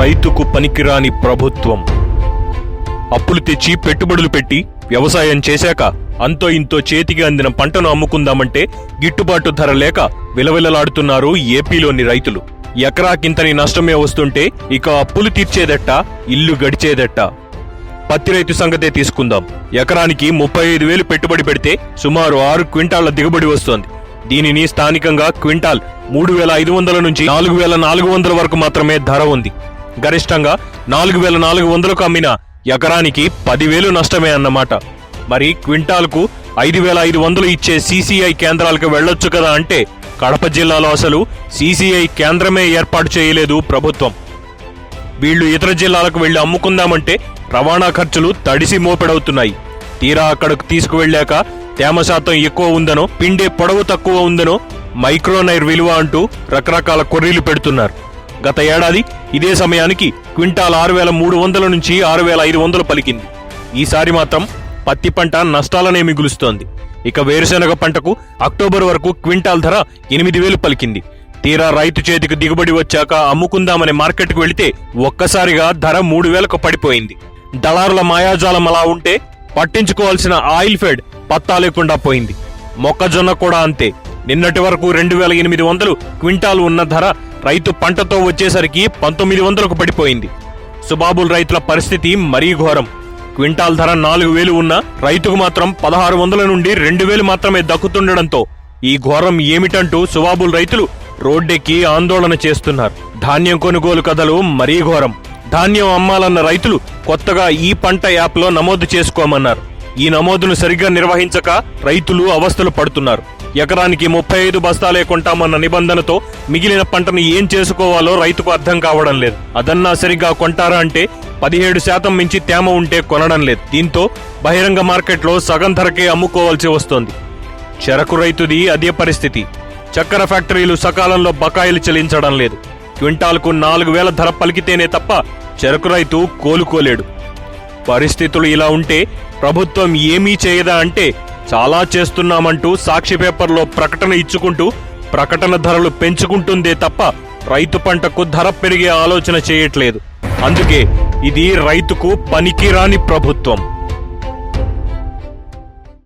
రైతుకు పనికిరాని ప్రభుత్వం. అప్పులు తెచ్చి పెట్టుబడులు పెట్టి వ్యవసాయం చేశాక అంతో ఇంతో చేతికి అందిన పంటను అమ్ముకుందామంటే గిట్టుబాటు ధర లేక విలవిలలాడుతున్నారు ఏపీలోని రైతులు. ఎకరాకింతని నష్టమే వస్తుంటే ఇక అప్పులు తీర్చేదట్ట ఇల్లు గడిచేదట్ట. పత్తి రైతు సంగతే తీసుకుందాం. ఎకరానికి ముప్పై ఐదు వేలు పెట్టుబడి పెడితే సుమారు ఆరు క్వింటాళ్ళ దిగుబడి వస్తోంది. దీనిని స్థానికంగా క్వింటాల్ మూడు వేల ఐదు వందల నుంచి నాలుగు వేల నాలుగు వందల వరకు మాత్రమే ధర ఉంది. గరిష్టంగా నాలుగు వేల నాలుగు వందలకు అమ్మిన ఎకరానికి పదివేలు నష్టమే అన్నమాట. మరి క్వింటాల్కు ఐదు వేల ఐదు వందలు ఇచ్చే సీసీఐ కేంద్రాలకు వెళ్ళొచ్చు కదా అంటే కడప జిల్లాలో అసలు సీసీఐ కేంద్రమే ఏర్పాటు చేయలేదు ప్రభుత్వం. వీళ్ళు ఇతర జిల్లాలకు వెళ్ళి అమ్ముకుందామంటే రవాణా ఖర్చులు తడిసి మోపెడవుతున్నాయి. తీరా అక్కడకు తీసుకువెళ్ళాక తేమ శాతం ఎక్కువ ఉందనో పిండే పొడవు తక్కువ ఉందనో మైక్రోనైర్ విలువ అంటూ రకరకాల కొర్రీలు పెడుతున్నారు. గత ఏడాది ఇదే సమయానికి క్వింటాల్ ఆరు వేల మూడు వందల నుంచి ఆరు వేల ఐదు వందలు పలికింది. ఈసారి మాత్రం పత్తి పంట నష్టాలనే మిగులుస్తోంది. ఇక వేరుశెనగ పంటకు అక్టోబర్ వరకు క్వింటాల్ ధర ఎనిమిది వేలు పలికింది. తీరా రైతు చేతికి దిగుబడి వచ్చాక అమ్ముకుందామని మార్కెట్కు వెళితే ఒక్కసారిగా ధర మూడు వేలకు పడిపోయింది. దళారుల మాయాజాలం అలా ఉంటే పట్టించుకోవాల్సిన ఆయిల్ ఫెడ్ పత్తా లేకుండా పోయింది. మొక్కజొన్న కూడా అంతే. నిన్నటి వరకు రెండు వేల ఎనిమిది వందలు క్వింటాల్ ఉన్న ధర రైతు పంటతో వచ్చేసరికి పంతొమ్మిది వందలకు పడిపోయింది. సుబాబుల్ రైతుల పరిస్థితి మరీ ఘోరం. క్వింటాల్ ధర నాలుగు వేలు ఉన్న రైతుకు మాత్రం పదహారు వందల నుండి రెండు వేలు మాత్రమే దక్కుతుండడంతో ఈ ఘోరం ఏమిటంటూ సుబాబుల్ రైతులు రోడ్డెక్కి ఆందోళన చేస్తున్నారు. ధాన్యం కొనుగోలు కథలు మరీ ఘోరం. ధాన్యం అమ్మాలన్న రైతులు కొత్తగా ఈ పంట యాప్లో నమోదు చేసుకోమన్నారు. ఈ నమోదును సరిగ్గా నిర్వహించక రైతులు అవస్థలు పడుతున్నారు. ఎకరానికి ముప్పై ఐదు బస్తాలే కొంటామన్న నిబంధనతో మిగిలిన పంటను ఏం చేసుకోవాలో రైతుకు అర్థం కావడం లేదు. అదన్నా సరిగ్గా కొంటారా అంటే పదిహేడు శాతం మించి తేమ ఉంటే కొనడం లేదు. దీంతో బహిరంగ మార్కెట్లో సగం ధరకే అమ్ముకోవాల్సి వస్తోంది. చెరకు రైతుది అదే పరిస్థితి. చక్కెర ఫ్యాక్టరీలు సకాలంలో బకాయిలు చెల్లించడం లేదు. క్వింటాల్కు నాలుగు వేల ధర పలికితేనే తప్ప చెరకు రైతు కోలుకోలేడు. పరిస్థితులు ఇలా ఉంటే ప్రభుత్వం ఏమీ చేయదా అంటే చాలా చేస్తున్నామంటూ సాక్షి పేపర్లో ప్రకటన ఇచ్చుకుంటూ ప్రకటన ధరలు పెంచుకుంటుందే తప్ప రైతు పంటకు ధర పెరిగే ఆలోచన చేయట్లేదు. అందుకే ఇది రైతుకు పనికిరాని ప్రభుత్వం.